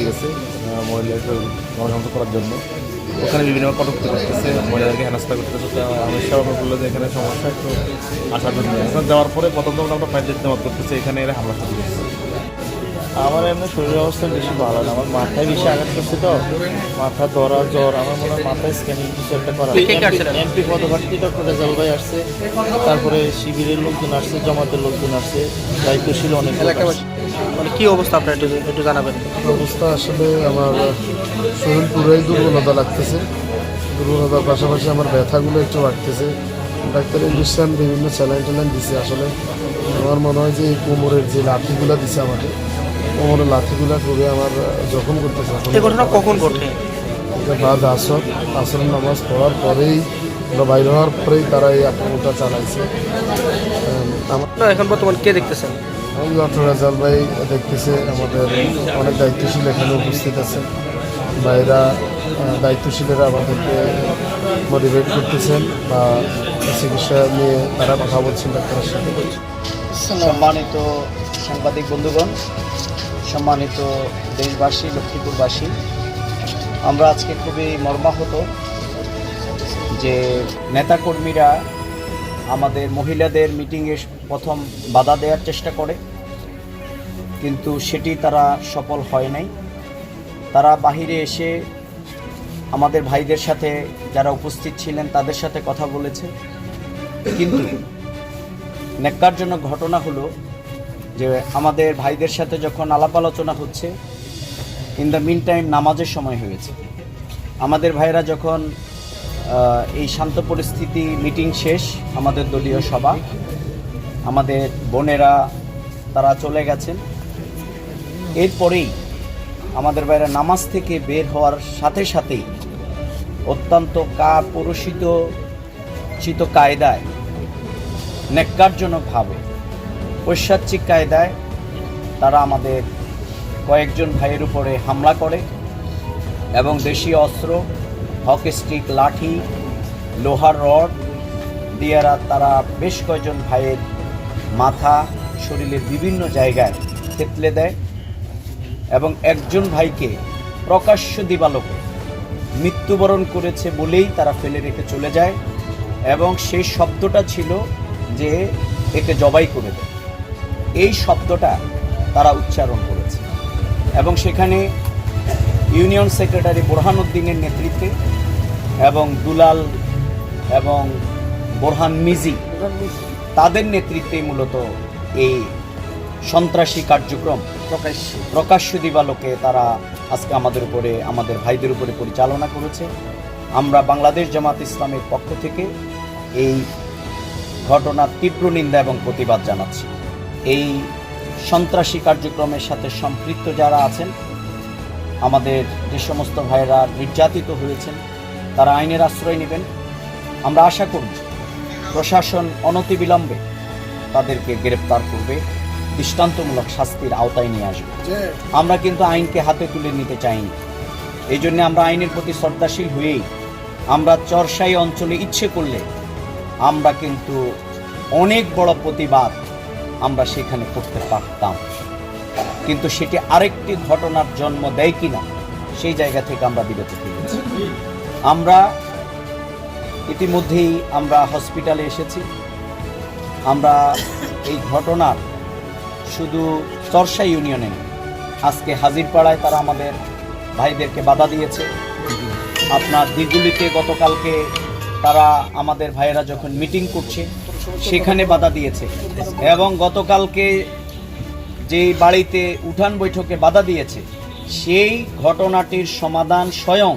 স্ত্রী গেছে মহিলাকে গণতন্ত্র করার জন্য। ওখানে বিভিন্ন কটুক্তি করতেছে মহিলাদেরকে হেনস্থা করতেছে। তো আমি সেবা বলল যে এখানে সমস্যা একটু আসার জন্য। এখন যাওয়ার পরে প্রথম তখন আমরা পাঞ্চায়েত নেওয়ার করতেছে এখানে এরা হামলা শুরু করছে। আমার এমনি শরীর অবস্থা বেশি ভালো না আমার মাথায় বেশি আঘাত করছে তো। মাথা ধরা জ্বর আমার মনে হয় মাথায় স্ক্যানিং কিছু একটা করা এমপি পদপ্রার্থী ডক্টর রেজাল ভাই আসছে তারপরে শিবিরের লোকজন আসছে জমাতের লোকজন আসছে দায়িত্বশীল অনেক। মানে কি অবস্থা আপনার একটু একটু জানাবেন? অবস্থা আসলে আমার শরীর পুরোই দুর্বলতা লাগতেছে। দুর্বলতার পাশাপাশি আমার ব্যথাগুলো একটু বাড়তেছে। ডাক্তার ইঞ্জেকশন বিভিন্ন স্যালাইন ট্যালাইন দিছে আসলে। আমার মনে হয় যে এই কোমরের যে লাঠিগুলো দিছে আমাকে কোমরের লাঠিগুলো খুবই আমার জখম করতেছে। এই ঘটনা কখন ঘটে? এটা বাদ আসর। আসর নামাজ পড়ার পরেই বাইরে হওয়ার পরেই তারা এই আক্রমণটা চালাইছে। আমার এখন বর্তমান কে দেখতেছেন? ডক্টর রাজাল ভাই দেখতেছে, আমাদের অনেক দায়িত্বশীল এখানে উপস্থিত আছে। ভাইরা দায়িত্বশীলেরা আমাদেরকে মোটিভেট করতেছেন বা চিকিৎসা নিয়ে তারা কথা বলছেন ডাক্তারের সাথে। সম্মানিত সাংবাদিক বন্ধুগণ, সম্মানিত দেশবাসী, লক্ষ্মীপুরবাসী, আমরা আজকে খুবই মর্মাহত যে নেতাকর্মীরা আমাদের মহিলাদের মিটিংয়ে প্রথম বাধা দেওয়ার চেষ্টা করে। কিন্তু সেটি তারা সফল হয় নাই। তারা বাহিরে এসে আমাদের ভাইদের সাথে যারা উপস্থিত ছিলেন তাদের সাথে কথা বলেছে। কিন্তু ন্যাক্কারজনক ঘটনা হলো যে আমাদের ভাইদের সাথে যখন আলাপ আলোচনা হচ্ছে ইন দ্য মিন টাইম নামাজের সময় হয়েছে। আমাদের ভাইরা যখন এই শান্ত পরিস্থিতি মিটিং শেষ, আমাদের দলীয় সভা, আমাদের বোনেরা তারা চলে গেছেন। এরপরেই আমাদের ভাইরা নামাজ থেকে বের হওয়ার সাথে সাথেই অত্যন্ত কা পরশিত চিত কায়দায় ন্যাক্কারজনকভাবে পৈশাচিক কায়দায় তারা আমাদের কয়েকজন ভাইয়ের উপরে হামলা করে এবং দেশীয় অস্ত্র, হকি স্টিক, লাঠি, লোহার রড দিয়ে রা- তারা বেশ কয়েকজন ভাইয়ের মাথা, শরীরের বিভিন্ন জায়গায় থেতলে দেয়। এবং একজন ভাইকে প্রকাশ্য দিবালোকে মৃত্যুবরণ করেছে বলেই তারা ফেলে রেখে চলে যায় এবং সেই শব্দটা ছিল যে একে জবাই করে দেয়। এই শব্দটা তারা উচ্চারণ করেছে। এবং সেখানে ইউনিয়ন সেক্রেটারি বোরহানুদ্দিনের নেতৃত্বে এবং দুলাল এবং বোরহান মিজি তাদের নেতৃত্বে মূলত এই সন্ত্রাসী কার্যক্রম প্রকাশ্য প্রকাশ্য দিবালোকে তারা আজকে আমাদের উপরে, আমাদের ভাইদের উপরে পরিচালনা করেছে। আমরা বাংলাদেশ জামাত ইসলামের পক্ষ থেকে এই ঘটনার তীব্র নিন্দা এবং প্রতিবাদ জানাচ্ছি। এই সন্ত্রাসী কার্যক্রমের সাথে সম্পৃক্ত যারা আছেন, আমাদের যে সমস্ত ভাইয়েরা নির্যাতিত হয়েছেন, তারা আইনের আশ্রয় নেবেন। আমরা আশা করব প্রশাসন অনতিবিলম্বে তাদেরকে গ্রেপ্তার করবে। দৃষ্টান্তমূলক শাস্তির আওতায় নিয়ে আসবে। আমরা কিন্তু আইনকে হাতে তুলে নিতে চাইনি। এই জন্য আমরা আইনের প্রতি শ্রদ্ধাশীল হয়েই আমরা চরসাই অঞ্চলে ইচ্ছে করলে আমরা কিন্তু অনেক বড় প্রতিবাদ আমরা সেখানে করতে পারতাম। কিন্তু সেটি আরেকটি ঘটনার জন্ম দেয় কিনা সেই জায়গা থেকে আমরা বিরত থেকেছি আমরা ইতিমধ্যেই আমরা হসপিটালে এসেছি। আমরা এই ঘটনার শুধু চরসা ইউনিয়নে নয়, আজকে হাজিরপাড়ায় তারা আমাদের ভাইদেরকে বাধা দিয়েছে। আপনার দিগুলিতে গতকালকে তারা আমাদের ভাইয়েরা যখন মিটিং করছে সেখানে বাধা দিয়েছে এবং গতকালকে যে বাড়িতে উঠান বৈঠকে বাধা দিয়েছে সেই ঘটনাটির সমাধান স্বয়ং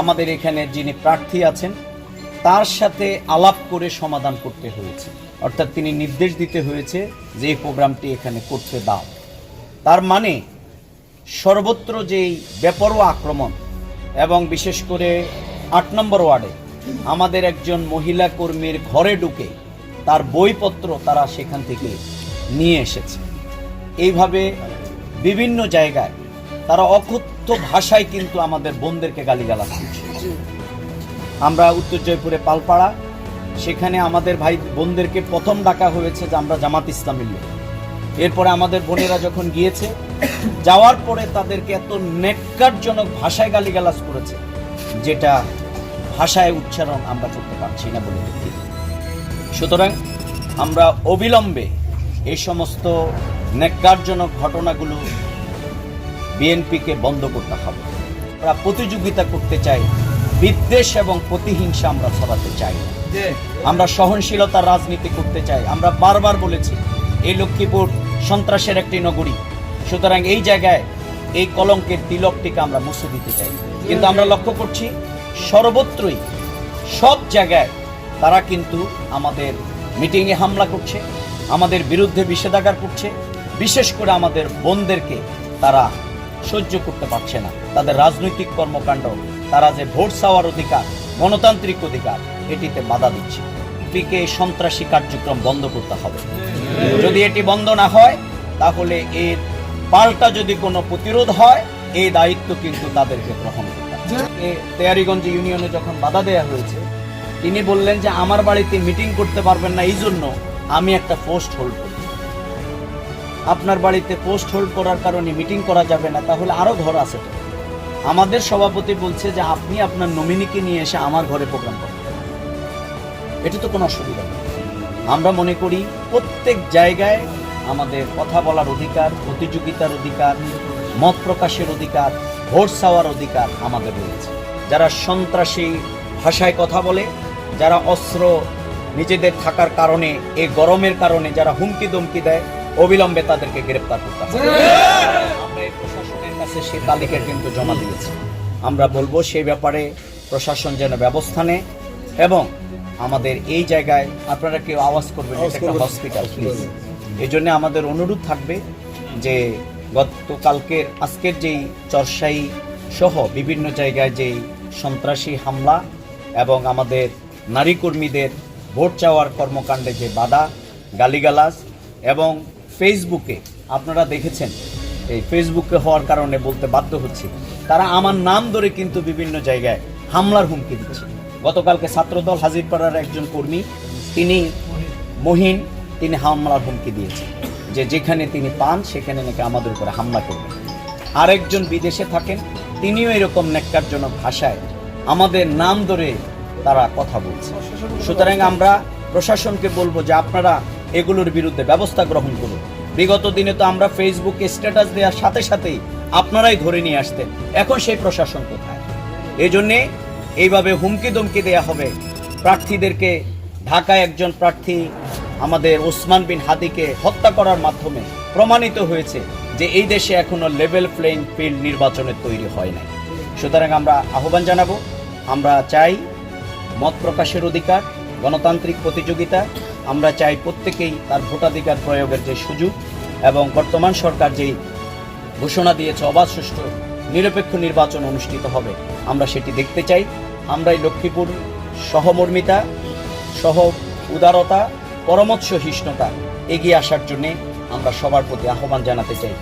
আমাদের এখানে যিনি প্রার্থী আছেন তার সাথে আলাপ করে সমাধান করতে হয়েছে। অর্থাৎ তিনি নির্দেশ দিতে হয়েছে যে এই প্রোগ্রামটি এখানে করতে দাও। তার মানে সর্বত্র যেই বেপরোয়া আক্রমণ এবং বিশেষ করে আট নম্বর ওয়ার্ডে আমাদের একজন মহিলা কর্মীর ঘরে ঢুকে তার বইপত্র তারা সেখান থেকে নিয়ে এসেছে। এইভাবে বিভিন্ন জায়গায় তারা অকথ্য ভাষায় কিন্তু আমাদের বোনদেরকে গালিগালাজ করছে আমরা উত্তর জয়পুরে পালপাড়া সেখানে আমাদের ভাই বোনদেরকে প্রথম ডাকা হয়েছে যে আমরা জামাত ইসলামের লোক। এরপরে আমাদের বোনেরা যখন গিয়েছে, যাওয়ার পরে তাদেরকে এত নেককারজনক ভাষায় গালিগালাজ করেছে, যেটা ভাষায় উচ্চারণ আমরা করতে পারছি না বলে সুতরাং আমরা অবিলম্বে এই সমস্ত নেককারজনক ঘটনাগুলো বিএনপিকে বন্ধ করতে হবে। আমরা প্রতিযোগিতা করতে চাই, বিদ্বেষ এবং প্রতিহিংসা আমরা ছড়াতে চাই। না। আমরা সহনশীলতার রাজনীতি করতে চাই। আমরা বারবার বলেছি, এই লক্ষ্মীপুর সন্ত্রাসের একটি নগরী। সুতরাং এই জায়গায় এই কলঙ্কের তিলকটিকে আমরা মুছে দিতে চাই। কিন্তু আমরা লক্ষ্য করছি, সর্বত্রই সব জায়গায় তারা কিন্তু আমাদের মিটিংয়ে হামলা করছে, আমাদের বিরুদ্ধে নিষেধাজ্ঞা করছে। বিশেষ করে আমাদের বোনদেরকে তারা সহ্য করতে পারছে না। তাদের রাজনৈতিক কর্মকাণ্ড, তারা যে ভোট চাওয়ার অধিকার, গণতান্ত্রিক অধিকার এটিতে বাধা দিচ্ছি। এটিকে সন্ত্রাসী কার্যক্রম বন্ধ করতে হবে। যদি এটি বন্ধ না হয়, তাহলে এর পাল্টা যদি কোনো প্রতিরোধ হয় এই দায়িত্ব কিন্তু তাদেরকে গ্রহণ করতে হবে। তেয়ারিগঞ্জ ইউনিয়নে যখন বাধা দেওয়া হয়েছে, তিনি বললেন যে, আমার বাড়িতে মিটিং করতে পারবেন না এই জন্য আমি একটা পোস্ট হোল্ড করি আপনার বাড়িতে পোস্ট হোল্ড করার কারণে মিটিং করা যাবে না, তাহলে আরও ঘর আছে আমাদের সভাপতি বলছে যে, আপনি আপনার নমিনিকে নিয়ে এসে আমার ঘরে প্রোগ্রাম করতে পারেন এটা তো কোনো অসুবিধা নেই। আমরা মনে করি প্রত্যেক জায়গায় আমাদের কথা বলার অধিকার, প্রতিযোগিতার অধিকার, মত প্রকাশের অধিকার, ভোট চাওয়ার অধিকার আমাদের রয়েছে। যারা সন্ত্রাসী ভাষায় কথা বলে, যারা অস্ত্র নিজেদের থাকার কারণে এই গরমের কারণে যারা হুমকি দমকি দেয়, অবিলম্বে তাদেরকে গ্রেপ্তার করতে হবে। আমরা প্রশাসনের কাছে সেই তালিকা কিন্তু জমা দিয়েছি। আমরা বলব সেই ব্যাপারে প্রশাসন যেন ব্যবস্থা নেয় এবং আমাদের এই জায়গায় আপনারা কেউ আওয়াজ করবেন একটা হসপিটাল প্লিজ এই জন্য আমাদের অনুরোধ থাকবে যে গতকালকের আজকের যেই চরসাই সহ বিভিন্ন জায়গায় যেই সন্ত্রাসী হামলা এবং আমাদের নারী কর্মীদের ভোট চাওয়ার কর্মকাণ্ডে যে বাধা গালিগালাজ এবং ফেসবুকে আপনারা দেখেছেন এই ফেসবুকে হওয়ার কারণে বলতে বাধ্য হচ্ছে তারা আমার নাম ধরে কিন্তু বিভিন্ন জায়গায় হামলার হুমকি দিচ্ছে। গতকালকে ছাত্রদল হাজিরপাড়ার একজন কর্মী, তিনি মহিন, তিনি হামলার হুমকি দিয়েছেন। যে যেখানে তিনি পান, সেখানে নাকি আমাদের উপরে হামলা করবেন। আরেকজন বিদেশে থাকেন, তিনিও এরকম ন্যাক্কারজনক ভাষায় আমাদের নাম ধরে তারা কথা বলছে। সুতরাং আমরা প্রশাসনকে বলব যে আপনারা এগুলোর বিরুদ্ধে ব্যবস্থা গ্রহণ করুন। বিগত দিনে তো আমরা ফেসবুকে স্ট্যাটাস দেওয়ার সাথে সাথেই আপনারাই ধরে নিয়ে আসতেন। এখন সেই প্রশাসন কোথায়? এই জন্যে এইভাবে হুমকি দমকি দেয়া হবে। প্রার্থীদেরকে ঢাকায় একজন প্রার্থী আমাদের ওসমান বিন হাদিকে হত্যা করার মাধ্যমে প্রমাণিত হয়েছে যে এই দেশে এখনও লেভেল প্লেইং ফিল্ড নির্বাচনের তৈরি হয় নাই। সুতরাং আমরা আহ্বান জানাব, আমরা চাই মত প্রকাশের অধিকার, গণতান্ত্রিক প্রতিযোগিতা, আমরা চাই প্রত্যেকেই তার ভোটাধিকার প্রয়োগের যে সুযোগ এবং বর্তমান সরকার যেই ঘোষণা দিয়েছে অবাধ সুষ্ঠু নিরপেক্ষ নির্বাচন অনুষ্ঠিত হবে, আমরা সেটি দেখতে চাই। আমরা লক্ষ্মীপুর সহমর্মিতা, সহ উদারতা পরমৎস হিষ্ণুতা এগিয়ে আসার জন্যে আমরা সবার প্রতি আহ্বান জানাতে চাই।